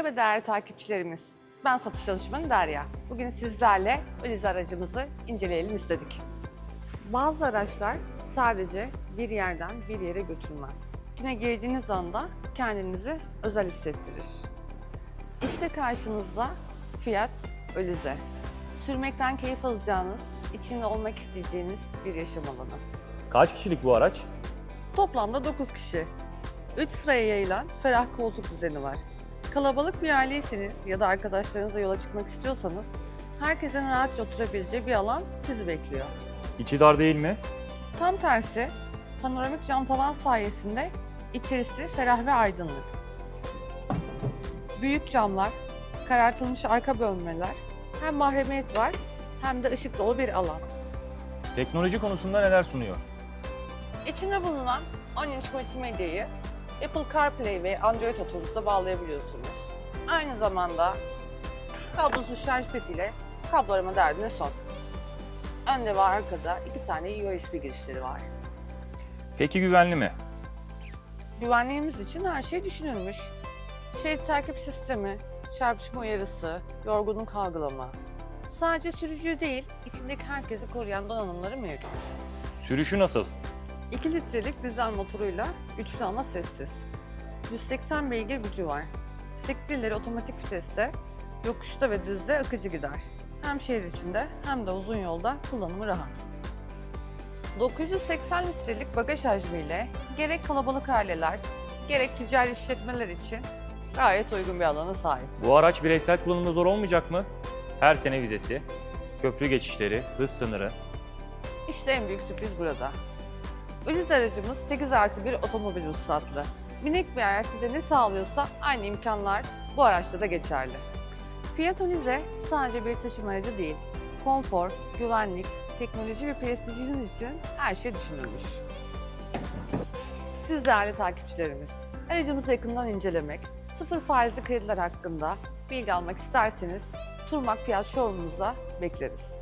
Merhaba değerli takipçilerimiz. Ben satış danışmanı Derya. Bugün sizlerle Öliz aracımızı inceleyelim istedik. Bazı araçlar sadece bir yerden bir yere götürmez. İçine girdiğiniz anda kendinizi özel hissettirir. İşte karşınızda Fiat Ölize. Sürmekten keyif alacağınız, içinde olmak isteyeceğiniz bir yaşam alanı. Kaç kişilik bu araç? Toplamda 9 kişi. 3 sıraya yayılan ferah koltuk düzeni var. Kalabalık bir aileyseniz ya da arkadaşlarınızla yola çıkmak istiyorsanız herkesin rahatça oturabileceği bir alan sizi bekliyor. İçi dar değil mi? Tam tersi, panoramik cam tavan sayesinde içerisi ferah ve aydınlık. Büyük camlar, karartılmış arka bölmeler, hem mahremiyet var hem de ışık dolu bir alan. Teknoloji konusunda neler sunuyor? İçinde bulunan 10 inç multimedyayı Apple CarPlay ve Android Auto'nuza bağlayabiliyorsunuz. Aynı zamanda kablosuz şarj petiyle kablo arama derdine son. Önde ve arkada iki tane USB girişleri var. Peki güvenli mi? Güvenliğimiz için her şey düşünülmüş. Şerit takip sistemi, çarpışma uyarısı, yorgunluk algılama. Sadece sürücüyü değil, içindeki herkesi koruyan donanımları mevcut. Sürüşü nasıl? 2 litrelik dizel motoruyla güçlü ama sessiz. 180 beygir gücü var. 8 ileri otomatik viteste, yokuşta ve düzde akıcı gider. Hem şehir içinde hem de uzun yolda kullanımı rahat. 980 litrelik bagaj hacmiyle gerek kalabalık aileler, gerek ticari işletmeler için gayet uygun bir alana sahip. Bu araç bireysel kullanımda zor olmayacak mı? Her sene vizesi, köprü geçişleri, hız sınırı. İşte en büyük sürpriz burada. Uliz aracımız 8 artı 1 otomobil ruhsatlı. Minik bir araç size ne sağlıyorsa aynı imkanlar bu araçta da geçerli. Fiat Ulize sadece bir taşıma aracı değil. Konfor, güvenlik, teknoloji ve prestijiniz için her şey düşünülmüş. Siz değerli takipçilerimiz, aracımızı yakından incelemek, sıfır faizli krediler hakkında bilgi almak isterseniz Turmak Fiyat Showroom'umuza bekleriz.